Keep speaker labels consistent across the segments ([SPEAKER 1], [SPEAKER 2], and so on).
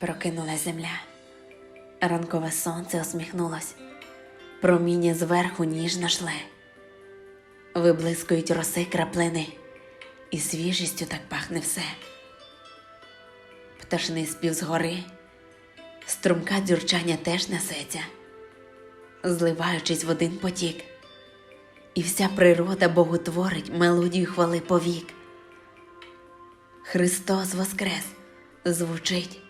[SPEAKER 1] Прокинула земля. Ранкове сонце усміхнулось. Проміння зверху ніжно шле. Виблискують роси краплини, і свіжістю так пахне все. Пташний спів згори, струмка дзюрчання теж несеться, зливаючись в один потік. І вся природа Богу творить мелодію хвали повік. Христос Воскрес звучить.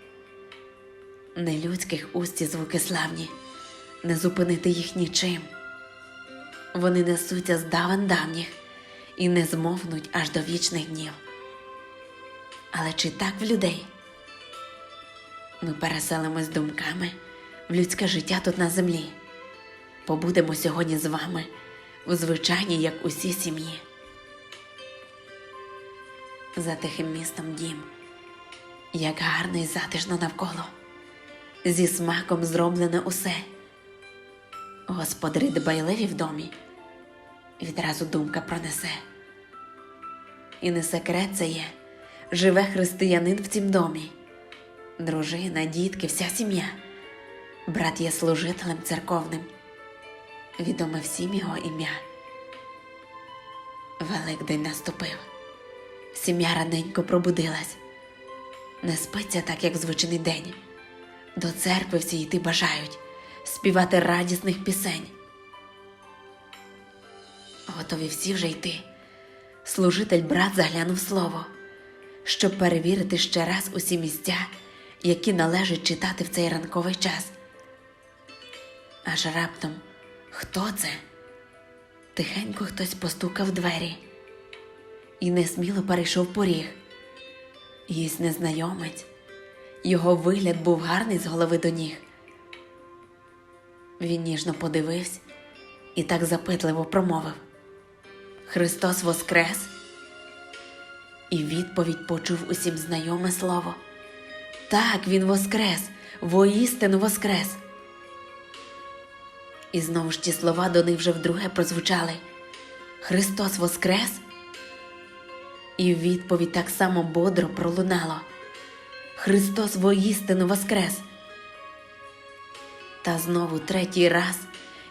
[SPEAKER 1] Нелюдських усті звуки славні, не зупинити їх нічим. Вони несуться з давен давніх і не змовнуть аж до вічних днів. Але чи так в людей? Ми переселимось думками в людське життя тут на землі. Побудемо сьогодні з вами у звичайній, як усі сім'ї. За тихим містом дім, як гарно і затишно навколо, зі смаком зроблене усе. Господарі дбайливі в домі, відразу думка пронесе. І не секрет це є, живе християнин в цім домі, дружина, дітки, вся сім'я, брат є служителем церковним, відоме всім його ім'я. Великдень наступив. Сім'я раненько пробудилась. Не спиться так, як звичайний день. До церкви всі йти бажають, співати радісних пісень. Готові всі вже йти. Служитель брат заглянув слово, щоб перевірити ще раз усі місця, які належить читати в цей ранковий час. Аж раптом хто це? Тихенько хтось постукав в двері і несміло перейшов поріг. Єсть незнайомець, його вигляд був гарний з голови до ніг. Він ніжно подивився і так запитливо промовив Христос Воскрес! І відповідь почув усім знайоме слово. Так, Він Воскрес, воістину Воскрес. І знову ж ті слова до них вже вдруге прозвучали Христос Воскрес! І відповідь так само бодро пролунало Христос воістину Воскрес! Та знову третій раз,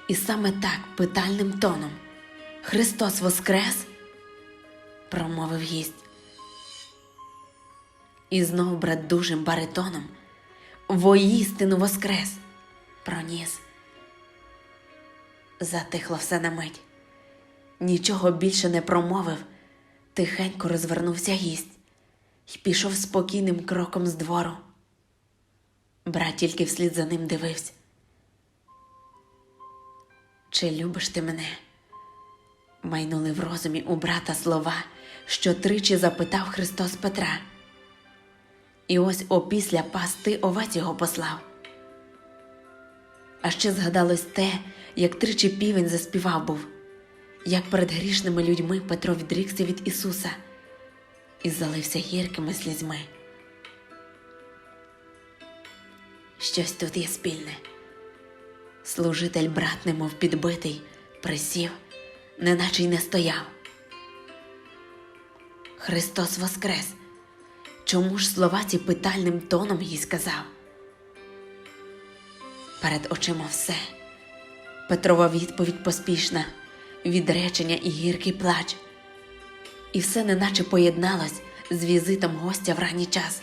[SPEAKER 1] і саме так питальним тоном Христос Воскрес! промовив гість. І знов брат дужим баритоном Воістину Воскрес! проніс. Затихло все на мить. Нічого більше не промовив, тихенько розвернувся гість і пішов спокійним кроком з двору. Брат тільки вслід за ним дивився. Чи любиш ти мене? Майнули в розумі у брата слова, що тричі запитав Христос Петра. І ось опісля пасти овець його послав. А ще згадалось те, як тричі півень заспівав був, як перед грішними людьми Петро відрікся від Ісуса і залився гіркими слізьми. Щось тут є спільне. Служитель брат, немов підбитий, присів, неначе й не стояв. Христос Воскрес! Чому ж слова ці питальним тоном їй сказав? Перед очима все. Петрова відповідь поспішна, відречення і гіркий плач. І все неначе поєдналось з візитом гостя в ранній час.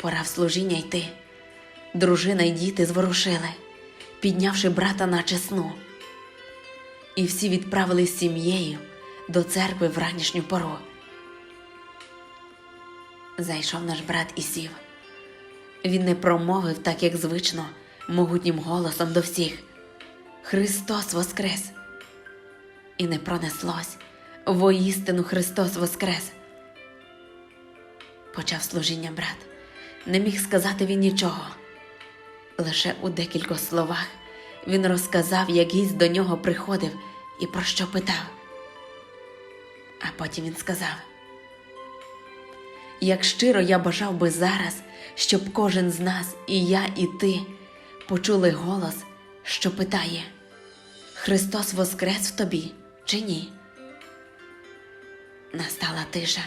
[SPEAKER 1] Пора в служіння йти. Дружина й діти зворушили, піднявши брата наче сну. І всі відправились з сім'єю до церкви в ранішню пору. Зайшов наш брат і сів. Він не промовив так, як звично, могутнім голосом до всіх. Христос Воскрес! І не пронеслось воістину Христос Воскрес. Почав служіння брат. Не міг сказати він нічого. Лише у декількох словах він розказав, як гість до нього приходив і про що питав. А потім він сказав: Як щиро я бажав би зараз, щоб кожен з нас, і я, і ти, почули голос, що питає: Христос Воскрес в тобі чи ні? Настала тиша.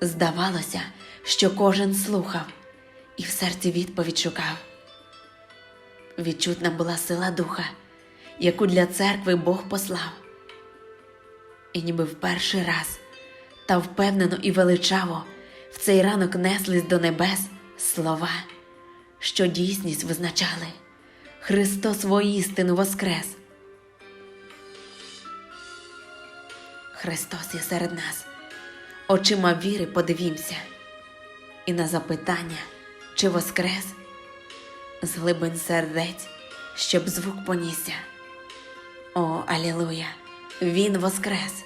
[SPEAKER 1] Здавалося, що кожен слухав і в серці відповідь шукав. Відчутна була сила духа, яку для церкви Бог послав. І ніби в перший раз та впевнено і величаво в цей ранок неслись до небес слова, що дійсність визначали. Христос воістину воскрес. Христос є серед нас. Очима віри подивімся, і на запитання, чи воскрес, з глибин сердець, щоб звук понісся. О, Алілуя! Він воскрес!